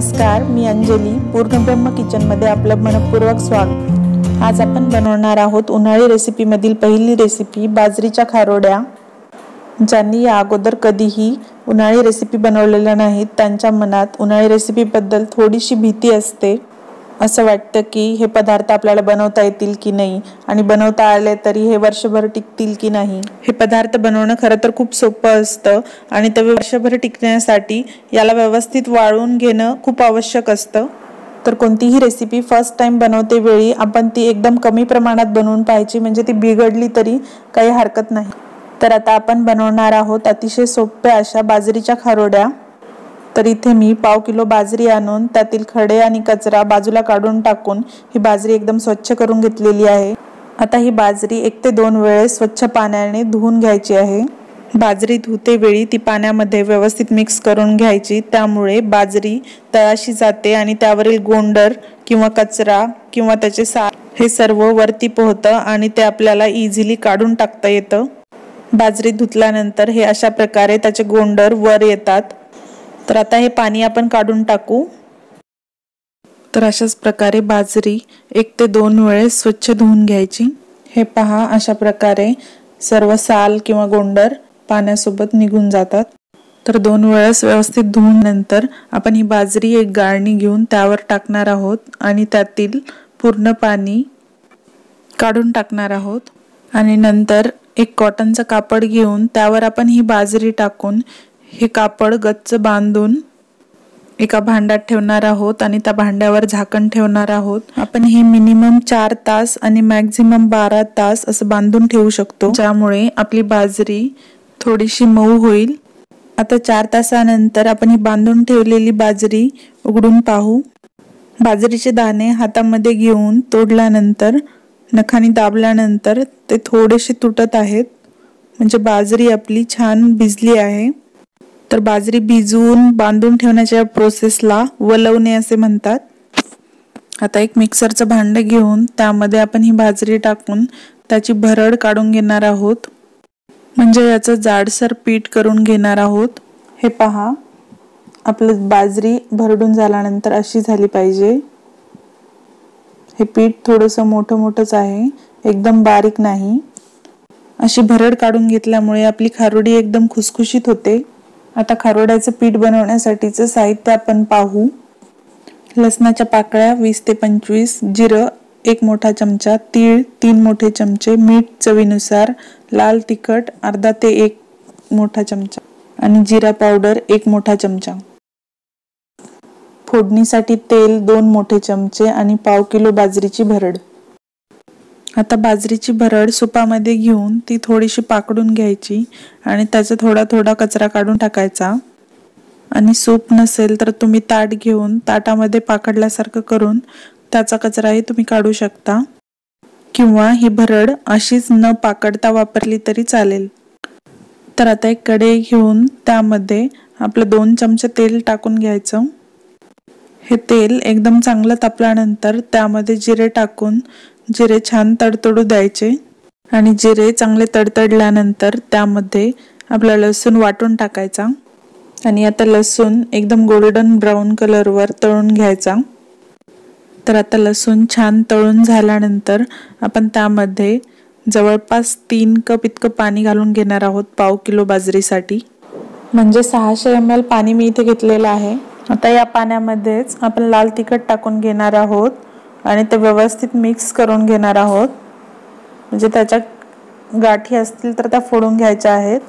नमस्कार मी अंजली पूर्णब्रह्म किचनमध्ये आपलं मनपूर्वक स्वागत. आज आपण बनवणार आहोत उन्हाळी रेसिपीमधील पहिली रेसिपी बाजरीच्या खारोड्या. ज्यांनी या अगोदर कधीही उन्हाळी रेसिपी बनवलेल्या नाहीत त्यांच्या मनात उन्हाळी रेसिपीबद्दल थोडीशी भीती असते. असं वाटतं की हे पदार्थ आपल्याला बनवता येतील की नाही? आणि बनवता आले तरी हे वर्षभर टिकतील की नाही? हे पदार्थ बनवणं खरं तर खूप सोपं असतं आणि ते वर्षभर टिकण्यासाठी याला व्यवस्थित वाळून घेणं खूप आवश्यक असतं. तर कोणतीही रेसिपी फर्स्ट टाइम बनवते वेळी आपण ती एकदम कमी प्रमाणात बनवून पाहायची म्हणजे ती बिघडली तरी काही हरकत नाही. तर आता आपण बनवणार आहोत अतिशय सोप्या अशा बाजरीच्या खारोड्या. तर इथे मी पाव किलो बाजरी आणून त्यातील खडे आणि कचरा बाजूला काढून टाकून ही बाजरी एकदम स्वच्छ करून घेतलेली आहे. आता ही बाजरी एक ते दोन वेळेस स्वच्छ पाण्याने धुवून घ्यायची आहे. बाजरी धुते वेळी ती पाण्यामध्ये व्यवस्थित मिक्स करून घ्यायची त्यामुळे बाजरी तळाशी जाते आणि त्यावरील गोंडर किंवा कचरा किंवा त्याचे सार हे सर्व वरती पोहतं आणि ते आपल्याला इझिली काढून टाकता येतं. बाजरी धुतल्यानंतर हे अशा प्रकारे त्याचे गोंडर वर येतात. तर आता हे पाणी आपण काढून टाकू. तर अशाच प्रकारे बाजरी एक ते दोन वेळेस स्वच्छ धुवून घ्यायची. हे पहा अशा प्रकारे सर्व साल किंवा गोंडर पाण्यासोबत निघून जातात. तर दोन वेळेस व्यवस्थित धुवून नंतर आपण ही बाजरी एक गाळणी घेऊन त्यावर टाकणार आहोत आणि त्यातील पूर्ण पाणी काढून टाकणार आहोत. आणि नंतर एक कॉटनचं कापड घेऊन त्यावर आपण ही बाजरी टाकून हे कापड गच्च बांधून एका भांड्यात ठेवणार आहोत आणि त्या भांड्यावर झाकण ठेवणार आहोत. आपण हे मिनिमम चार तास आणि मॅक्झिमम बारा तास असं बांधून ठेवू शकतो. ज्यामुळे आपली बाजरी थोडीशी मऊ होईल. आता चार तासानंतर आपण ही बांधून ठेवलेली बाजरी उघडून पाहू. बाजरीचे दाणे हातामध्ये घेऊन तोडल्यानंतर नखानी दाबल्यानंतर ते थोडेसे तुटत आहेत. म्हणजे बाजरी आपली छान भिजली आहे. तर बाजरी भिजवून बांधून ठेवण्याच्या प्रोसेसला वलवणे असे म्हणतात. आता एक मिक्सरचं भांडं घेऊन त्यामध्ये आपण ही बाजरी टाकून त्याची भरड काढून घेणार आहोत. म्हणजे याचं जाडसर पीठ करून घेणार आहोत. हे पहा आपलं बाजरी भरडून झाल्यानंतर अशी झाली पाहिजे. हे पीठ थोडंसं मोठं मोठंच आहे एकदम बारीक नाही. अशी भरड काढून घेतल्यामुळे आपली खारुडी एकदम खुसखुशीत होते. आता खारोड्याचं पीठ बनवण्यासाठीचं साहित्य आपण पाहू. लसणाच्या पाकळ्या वीस ते पंचवीस जिरं एक मोठा चमचा तीळ तीन मोठे चमचे मीठ चवीनुसार लाल तिखट अर्धा ते एक मोठा चमचा आणि जिरा पावडर एक मोठा चमचा. फोडणीसाठी तेल दोन मोठे चमचे आणि पाव किलो बाजरीची भरड. आता बाजरीची भरड सुपामध्ये घेऊन ती थोडीशी पाकडून घ्यायची आणि त्याचा थोडा थोडा कचरा काढून टाकायचा. आणि सूप नसेल तर तुम्ही ताट घेऊन ताटामध्ये पाकडल्यासारखं करून त्याचा कचराही तुम्ही काढू शकता. किंवा ही भरड अशीच न पाकडता वापरली तरी चालेल. तर आता एक कढई घेऊन त्यामध्ये आपलं दोन चमचे तेल टाकून घ्यायचं. हे तेल एकदम चांगलं तापल्यानंतर त्यामध्ये जिरे टाकून जिरे छान तडतडू द्यायचे आणि जिरे चांगले तडतडल्यानंतर त्यामध्ये आपला लसूण वाटून टाकायचा. आणि आता लसूण एकदम गोल्डन ब्राऊन कलरवर तळून घ्यायचा. तर आता लसूण छान तळून झाल्यानंतर आपण त्यामध्ये जवळपास तीन कप इतकं पाणी घालून घेणार आहोत पाव किलो बाजरीसाठी. म्हणजे सहाशे एम एल पाणी मी इथे घेतलेलं आहे. आता या पाण्यामध्येच आपण लाल तिखट टाकून घेणार आहोत. आणि ते व्यवस्थित मिक्स करून घेणार आहोत. म्हणजे त्याच्या गाठी असतील तर त्या फोडून घ्यायच्या आहेत.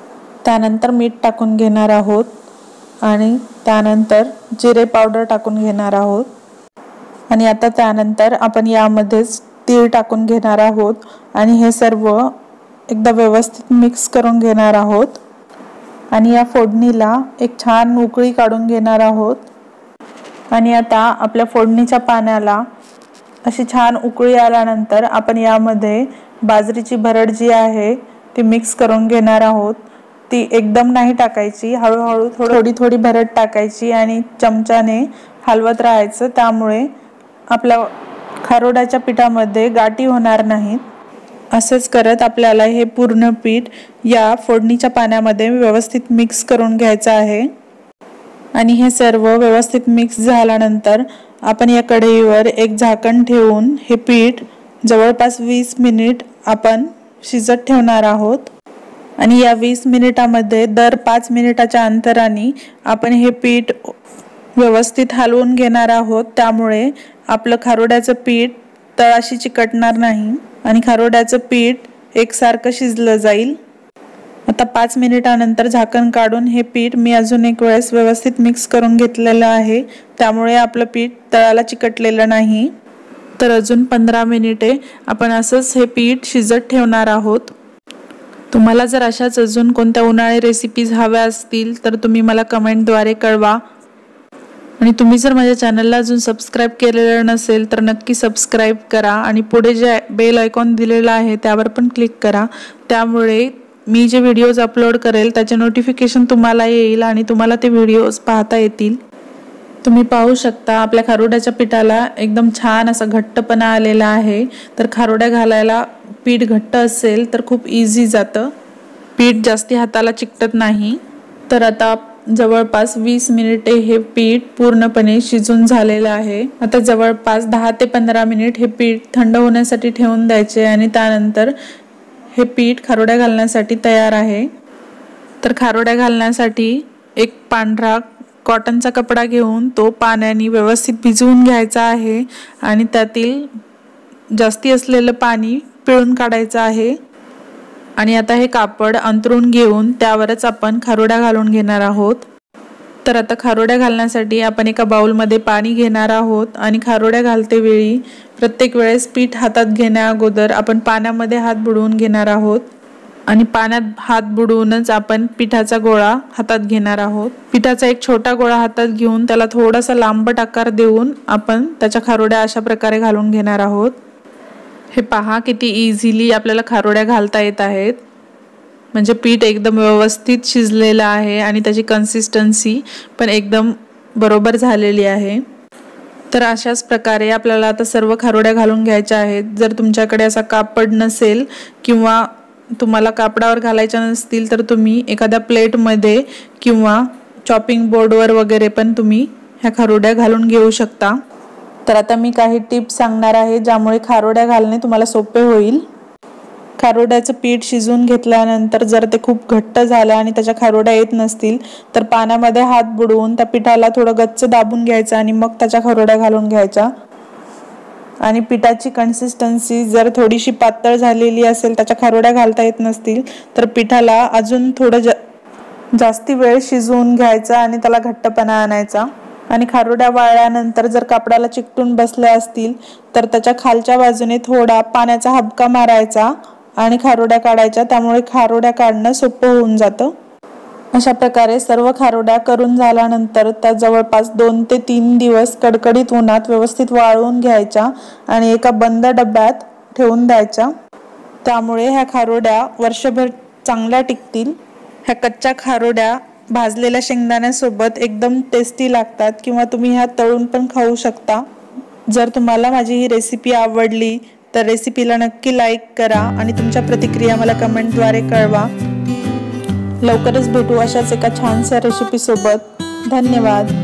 त्यानंतर मीठ टाकून घेणार आहोत. आणि त्यानंतर जिरे पावडर टाकून घेणार आहोत. आणि आता त्यानंतर आपण यामध्येच तीळ टाकून घेणार आहोत. आणि हे सर्व एकदा व्यवस्थित मिक्स करून घेणार आहोत. आणि या फोडणीला एक छान उकळी काढून घेणार आहोत. आणि आता आपल्या फोडणीच्या पाण्याला अशी छान उकळी आल्यानंतर आपण यामध्ये बाजरीची भरड जी आहे ती मिक्स करून घेणार आहोत. ती एकदम नाही टाकायची हळूहळू थोडी थोडी भरड टाकायची आणि चमच्याने हलवत राहायचं. त्यामुळे आपल्या खारोड्याच्या पिठामध्ये गाठी होणार नाहीत. असंच करत आपल्याला हे पूर्ण पीठ या फोडणीच्या पाण्यामध्ये व्यवस्थित मिक्स करून घ्यायचं आहे. आणि हे सर्व व्यवस्थित मिक्स झाल्यानंतर आपण या कढईवर एक झाकण ठेवून हे पीठ जवळपास वीस मिनिट आपण शिजत ठेवणार आहोत. आणि या वीस मिनिटामध्ये दर पाच मिनिटाच्या अंतराने आपण हे पीठ व्यवस्थित हलवून घेणार आहोत. त्यामुळे आपलं खारोड्याचं पीठ तळाशी चिकटणार नाही आणि खारोड्याचं पीठ एकसारखं शिजलं जाईल. आता पाच मिनिटानंतर झाकण काढून हे पीठ मी अजून एक वेळेस व्यवस्थित मिक्स करून घेतलेलं आहे. त्यामुळे आपलं पीठ तळाला चिकटलेलं नाही. तर अजून पंधरा मिनिटे आपण असंच हे पीठ शिजत ठेवणार आहोत. तुम्हाला जर अशाच अजून कोणत्या उन्हाळी रेसिपीज हव्या असतील तर तुम्ही मला कमेंटद्वारे कळवा. आणि तुम्ही जर माझ्या चॅनलला अजून सबस्क्राईब केलेलं नसेल तर नक्की सबस्क्राईब करा. आणि पुढे जे बेल आयकॉन दिलेलं आहे त्यावर पण क्लिक करा. त्यामुळे मी जे व्हिडिओज अपलोड करेल त्याचे नोटिफिकेशन तुम्हाला येईल आणि तुम्हाला ते व्हिडिओज पाहता येतील. तुम्ही पाहू शकता आपल्या खारोड्याच्या पिठाला एकदम छान असा घट्टपणा आलेला आहे. तर खारोड्या घालायला पीठ घट्ट असेल तर खूप इझी जातं. पीठ जास्ती हाताला चिकटत नाही. तर आता जवळपास वीस मिनिटे हे पीठ पूर्णपणे शिजून झालेलं आहे. आता जवळपास दहा ते पंधरा मिनिट हे पीठ थंड होण्यासाठी ठेवून द्यायचे आणि त्यानंतर हे पीठ खारोड्या घालण्यासाठी तयार आहे. तर खारोड्या घालण्यासाठी एक पांढरा कॉटनचा कपडा घेऊन तो पाण्याने व्यवस्थित भिजवून घ्यायचा आहे आणि त्यातील जास्ती असलेलं पाणी पिळून काढायचं आहे. आणि आता हे कापड अंतरून घेऊन त्यावरच आपण खारोड्या घालून घेणार आहोत. तर आता खारोड्या घालण्यासाठी आपण एका बाउलमध्ये पाणी घेणार आहोत आणि खारोड्या घालते वेळी प्रत्येक वेळेस पीठ हातात घेण्या अगोदर आपण पाण्यामध्ये हात बुडवून घेणार आहोत. आणि पाण्यात हात बुडवूनच आपण पिठाचा गोळा हातात घेणार आहोत. पिठाचा एक छोटा गोळा हातात घेऊन त्याला थोडासा लांबट आकार देऊन आपण त्याच्या खारोड्या अशा प्रकारे घालून घेणार आहोत. हे पहा किती इझिली आपल्याला खारोड्या घालता येत आहेत. म्हणजे पीठ एकदम व्यवस्थित शिजलेलं आहे आणि त्याची कन्सिस्टन्सी पण एकदम बरोबर झालेली आहे. तर अशाच प्रकारे आपल्याला आता सर्व खारोड्या घालून घ्यायच्या आहेत. जर तुमच्याकडे असा कापड नसेल किंवा तुम्हाला कापडावर घालायच्या नसतील तर तुम्ही एखाद्या प्लेटमध्ये किंवा चॉपिंग बोर्डवर वगैरे पण तुम्ही ह्या खारोड्या घालून घेऊ शकता. तर आता मी काही टिप्स सांगणार आहे ज्यामुळे खारोड्या घालणे तुम्हाला सोपे होईल. खारोड्याचं पीठ शिजवून घेतल्यानंतर जर ते खूप घट्ट झालं आणि त्याच्या खारोड्या येत नसतील तर पाण्यामध्ये हात बुडवून त्या पिठाला थोडं गच्च दाबून घ्यायचं आणि मग त्याच्या खारोड्या घालून घ्यायच्या. आणि पिठाची कन्सिस्टन्सी जर थोडीशी पातळ झालेली असेल त्याच्या खारोड्या घालता येत नसतील तर पिठाला अजून थोडं जास्ती वेळ शिजवून घ्यायचा आणि त्याला घट्टपणा आणायचा. आणि खारोड्या वाळल्यानंतर जर कापडाला चिकटून बसल्या असतील तर त्याच्या खालच्या बाजूने थोडा पाण्याचा हबका मारायचा. आणि खारोड्या काढायच्या त्यामुळे खारोड्या काढणं सोपं होऊन जातं. अशा प्रकारे सर्व खारोड्या करून झाल्यानंतर त्या जवळपास दोन ते तीन दिवस कडकडीत उन्हात व्यवस्थित वाळवून घ्यायच्या आणि एका बंद डब्यात ठेवून द्यायच्या. त्यामुळे ह्या खारोड्या वर्षभर चांगल्या टिकतील. ह्या कच्च्या खारोड्या भाजलेल्या शेंगदाण्यासोबत एकदम टेस्टी लागतात किंवा तुम्ही ह्या तळून पण खाऊ शकता. जर तुम्हाला माझी ही रेसिपी आवडली तर रेसिपीला नक्की लाईक करा आणि तुमच्या प्रतिक्रिया मला कमेंटद्वारे कळवा. लवकरच भेटू अशाच एका छानशा रेसिपीसोबत धन्यवाद.